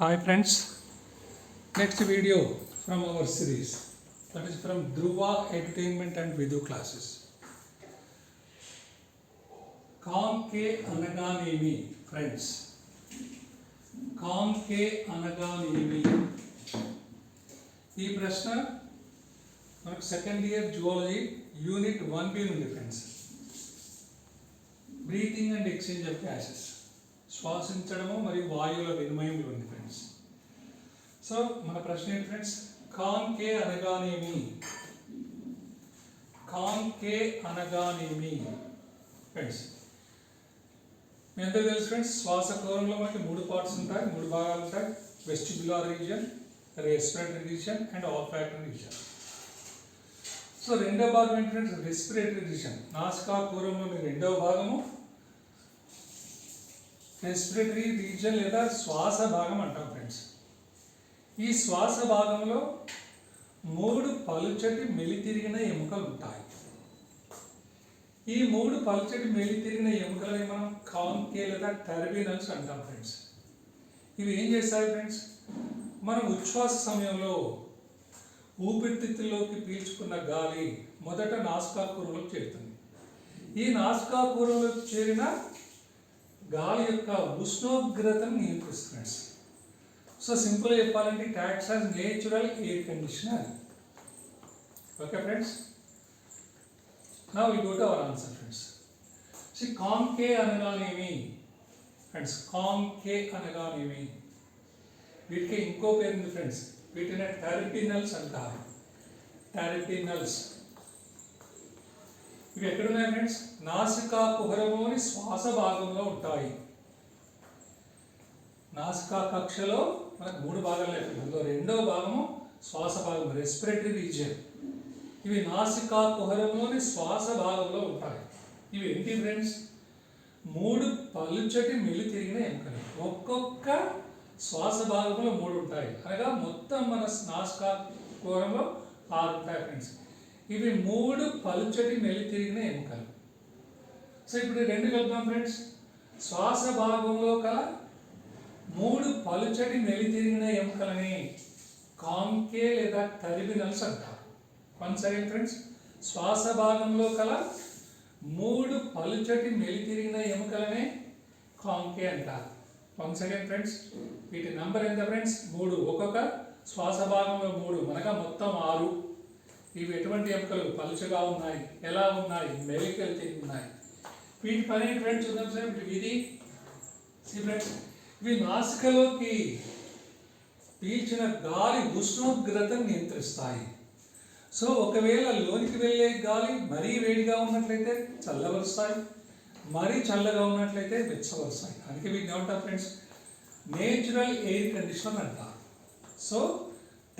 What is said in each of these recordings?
Hi friends, next video from our series that is from Dhruva Entertainment and Vidu classes. కాంకే అనగానేమి friends కాంకే అనగానేమి ఈ ప్రశ్న మనకు second year zoology unit one B ఉంది friends breathing and exchange of gases శ్వాసించడము మరియు వాయువుల వినిమయంలో ఉంది ఫ్రెండ్స్ సో మన ప్రశ్న ఏంటి ఫ్రెండ్స్ కాన్కే అనగానేమి? కాన్కే అనగానేమి? ఫ్రెండ్స్ మీ అందరికీ తెలుసు ఫ్రెండ్స్ శ్వాసకోరంలో మనకి మూడు పార్ట్స్ ఉంటాయి. మూడు భాగాలు ఉంటాయి. Vestibular region respiratory region and olfactory region so రెండో భాగం ఏంటంటే రెస్పిరేటరీ రీజియన్ నాసికా కూరంలోని రెండవ భాగము రెస్పిరేటరీ రీజన్ లేదా శ్వాస భాగం అంటాం ఫ్రెండ్స్ ఈ శ్వాస భాగంలో మూడు పలుచటి మెలితిరిగిన ఎముకలు ఉంటాయి. ఈ మూడు పలుచటి మెలితిరిగిన ఎముకలని మనం కాన్కే లేదా టర్బినల్స్ అంటాం ఫ్రెండ్స్ ఇవి ఏం చేస్తాయి ఫ్రెండ్స్ మనం ఉచ్ఛ్వాస సమయంలో ఊపిరితిత్తుల్లోకి పీల్చుకున్న గాలి మొదట నాసికాకూరంలోకి చేరుతుంది. ఈ నాసికాకూరంలోకి చేరిన గాలి యొక్క ఉష్ణోగ్రతను నియంత్రిస్తున్నాడు ఫ్రెండ్స్ సో సింపుల్గా చెప్పాలంటే tax as natural air conditioner. Okay friends? నా will go to our answer friends see conchae అనగానేమి? ఫ్రెండ్స్ కాంకే అనగానేమి? వీటికి ఇంకో పేరు ఉంది ఫ్రెండ్స్ వీటిని టెరపినల్స్ అంటారు. టెరపినల్స్ ఇవి ఎక్కడున్నాయి ఫ్రెండ్స్? నాసికా కుహరముని శ్వాస భాగంలో ఉంటాయి. నాసికా కక్షలో మనకు మూడు భాగాలు లేవు అందులో రెండవ భాగము శ్వాస భాగం రెస్పిరేటరీ రీజియన్ ఇవి నాసికా కుహరంలోని శ్వాస భాగంలో ఉంటాయి. ఇవి ఏంటి ఫ్రెండ్స్? మూడు పలుచటి మిల్లి తిరిగిన ఎముకలు. ఒక్కొక్క శ్వాస భాగంలో మూడు ఉంటాయి. అనగా మొత్తం మన నాసికా కుహరంలో ఆరు ఉంటాయి ఫ్రెండ్స్. ఇవి మూడు పలుచటి మెలి తిరిగిన ఎముకలు. సో ఇప్పుడు రెండు కలుపుదాం ఫ్రెండ్స్ శ్వాస భాగంలో కల మూడు పలుచటి మెలి తిరిగిన ఎముకలని కాంకే లేదా టర్బినల్స్ అంటారు. వన్ సెకండ్ ఫ్రెండ్స్ శ్వాస భాగంలో కల మూడు పలుచటి మెలి తిరిగిన ఎముకలనే కాంకే అంటారు. వన్ సెకండ్ ఫ్రెండ్స్ వీటి నంబర్ ఎంత ఫ్రెండ్స్ మూడు. ఒక్కొక్క శ్వాస భాగంలో మూడు. మనగా మొత్తం ఆరు. ఇవి ఎటువంటి ఎముకలు పలుచగా ఉన్నాయి. ఎలా ఉన్నాయి? మెలికలు తిరిగి ఉన్నాయి. వీటి పని ఫ్రెండ్స్ చూద్దాం సార్ ఇది ఫ్రెండ్స్ ఇవి నాసికలోకి పీల్చిన గాలి ఉష్ణోగ్రతను నియంత్రిస్తాయి. సో ఒకవేళ లోనికి వెళ్ళే గాలి మరీ వేడిగా ఉన్నట్లయితే చల్లవరుస్తాయి మరీ చల్లగా ఉన్నట్లయితే వెచ్చవరుస్తాయి అందుకే వీటిని ఏమంటారు ఫ్రెండ్స్? నేచురల్ ఎయిర్ కండిషన్ అంటారు. సో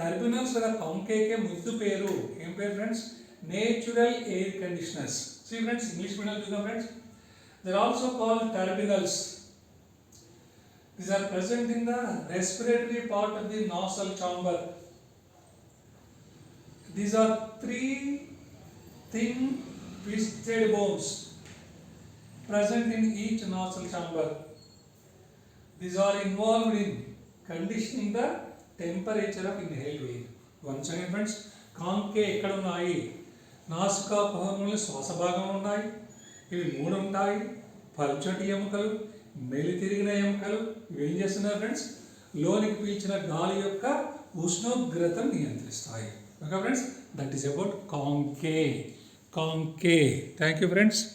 టర్బినల్స్ లేదా కాంకేకే ముద్దు పేరు ఏం పేరు friends natural air conditioners see friends English medium చూద్దాం friends they also call turbinals These are present in the respiratory part of the nostril chamber. These are three thin twisted bones present in each nostril chamber. These are involved in conditioning the temperature of inhaled air one second friends conchae ఎక్కడ ఉన్నాయి? నాసికా కుహరంలో శ్వాస భాగం ఉన్నాయి. ఇవి మూడు ఉంటాయి. పల్చటి ఎముకలు మెలి తిరిగిన ఎముకలు. ఇవి ఏం చేస్తున్నారు ఫ్రెండ్స్ లోనికి పీల్చిన గాలి యొక్క ఉష్ణోగ్రతను నియంత్రిస్తాయి. Okay friends that is about conchae. Conchae. Thank you friends